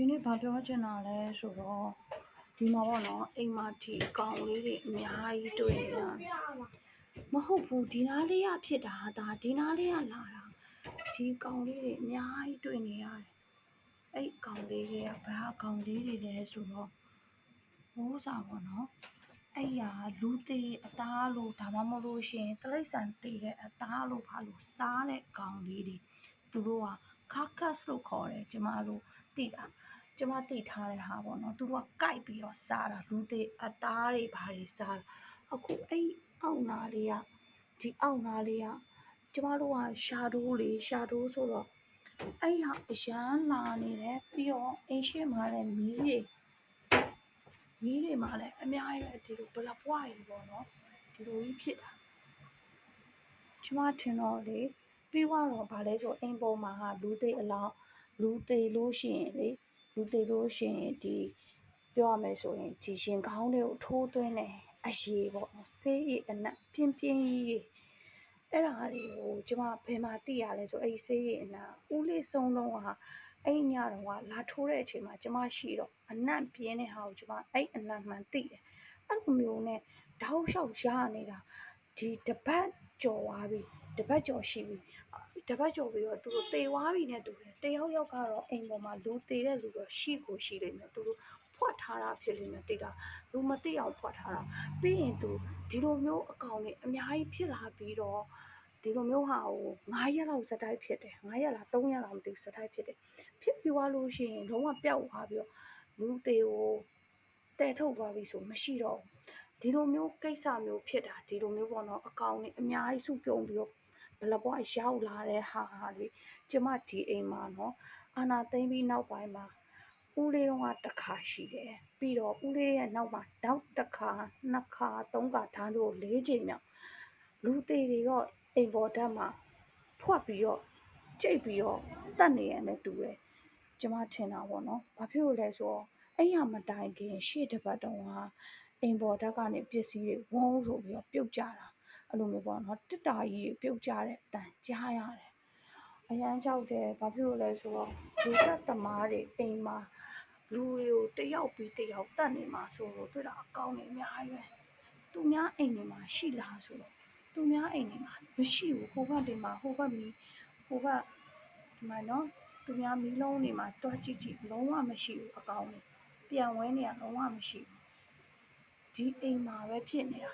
ဒီနေ့ဘာပြောချင်တာလဲဆိုတော့ဒီမှာပေါ့နော်အိမ်မထီကောင်လေးတွေအများကြီးတွေ့နေတာမဟုတ်ဘူးဒီနားလေးကဖြစ်တာဒါဒီနားလေးကလာတာဒီကောင်လေးတွေအများကြီးတွေ့နေရတယ်အဲ့ကောင်လေးတွေကဘာကောင်လေးတွေလဲဆိုတော့ဟိုးစားပေါ့နော်အဲ့ရလူသေးအသားလို့ဒါမှမဟုတ်လို့ရှိရင်တိရစ္ဆာန်သေးတဲ့အသားလို့ဘာလို့စားတဲ့ကောင်လေးတွေသူတို့က carcass လို့ခေါ်တယ်ကျမတို့ သိတာကျမသိထားတဲ့ဟာပေါ့နော်သူတို့ကကြိုက်ပြီးတော့စားတာလူသေးအသားတွေဘာတွေစားတာအခုအဲ့အောက်နာလေးကဒီအောက်နာလေးကကျမတို့ကရှာတိုးလေရှာတိုးဆိုတော့အဲ့ဟာအရန်လာနေတယ်ပြီးတော့အင်းရှိမှလည်းမီးတွေမီးတွေမှလည်းအများကြီးပဲဒီလိုဘလပွားကြီးပေါ့နော်ဒီလိုကြီးဖြစ်တာကျမထင်တော့လေပြီးတော့ဗာလဲဆိုအိမ်ပေါ်မှာဟာလူသေးအလောင်း လူသေးလို့ရှိရင်လေလူသေးလို့ရှိရင်ဒီပြောရမယ်ဆိုရင်ဒီရှင်ခေါင်းတွေကိုထိုးသွင်းတယ်အရေးပေါ့နော်ဆေးရည်အနက်ပြင်းပြင်းကြီးအဲ့ဒါတွေကိုကျမဘယ်မှာသိရလဲဆိုအဲ့ဒီဆေးရည်အနက်ဦးလေးဆုံးလုံးဟာအဲ့ညတော့ကလာထိုးတဲ့အချိန်မှာကျမရှိတော့အနက်ပြင်းတဲ့ဟာကိုကျမအဲ့အနက်မှန်သိတယ်အဲ့လိုမျိုးနဲ့တောက်လျှောက်ရနေတာဒီတပတ်ကြော်သွားပြီတပတ်ကြော်ရှိပြီ တပတ်ကြော်ပြီးတော့သူတို့တေသွားပြီနဲ့တူတယ်တယောက်ယောက်ကတော့အိမ်ပေါ်မှာလူတေတဲ့လူတော့ရှိကိုရှိလိမ့်မယ်သူတို့ဖွက်ထားတာဖြစ်လိမ့်မယ်တိတ်တာလူမသိအောင်ဖွက်ထားတာပြီးရင်သူဒီလိုမျိုးအကောင်တွေအများကြီးဖြစ်လာပြီးတော့ဒီလိုမျိုးဟာဟို9ရက်လောက်စတိုက်ဖြစ်တယ်9ရက်လား3ရက်လားမသိဘူးစတိုက်ဖြစ်တယ်ဖြစ်ပြီးသွားလို့ရှိရင်လုံးဝပျောက်သွားပြီးတော့လူသေးကိုတဲထုတ်သွားပြီဆိုမရှိတော့ဒီလိုမျိုးကိစ္စမျိုးဖြစ်တာဒီလိုမျိုးပေါ့နော်အကောင်တွေအများကြီးစုပြုံပြီးတော့ ဘလပွားရောက်လာတဲ့ဟာဟာလေကျမဒီအိမ်မှာနော်အာနာသိမ့်ပြီးနောက်ပိုင်းမှာဦးလေးတော့တစ်ခါရှိတယ်ပြီးတော့ဦးလေးရဲ့နောက်မှာနောက်တစ်ခါနှစ်ခါသုံးခါဓာတ်လို့၄ချိန်မြောက်လူသေးတွေတော့အိမ်ပေါ်ဓာတ်မှာဖွက်ပြီးတော့ကြိတ်ပြီးတော့တတ်နေရတဲ့တူတယ်ကျမထင်တာပေါ့နော်ဘာဖြစ်လို့လဲဆိုတော့အဲ့ရမတိုင်ခင်ရှေ့တစ်ပတ်တုန်းကအိမ်ပေါ်ဓာတ်ကနေပစ္စည်းတွေဝုန်းဆိုပြီးတော့ပြုတ်ကြတာ အဲ့လိုမျိုးပေါ့နော်တစ်တာကြီးပြုတ်ကြတဲ့အတန်ကြားရတယ်အရန်ကြောက်တယ်ဘာဖြစ်လို့လဲဆိုတော့လူသက်သမားတွေအိမ်မှာလူတွေကိုတယောက်ပြီးတယောက်တတ်နေမှာဆိုတော့တွေ့တာအကောင်းနေအများကြီးပဲသူများအိမ်တွေမှာရှိလားဆိုတော့သူများအိမ်တွေမှာမရှိဘူးဟိုဘက်တွေမှာဟိုဘက်မီဟိုဘက်ဒီမှာနော်သူများမီးလုံးတွေမှာတွားကြည့်ကြည့်လုံးဝမရှိဘူးအကောင်းနေပြန်ဝဲနေရလုံးဝမရှိဘူးဒီအိမ်မှာပဲဖြစ်နေတာ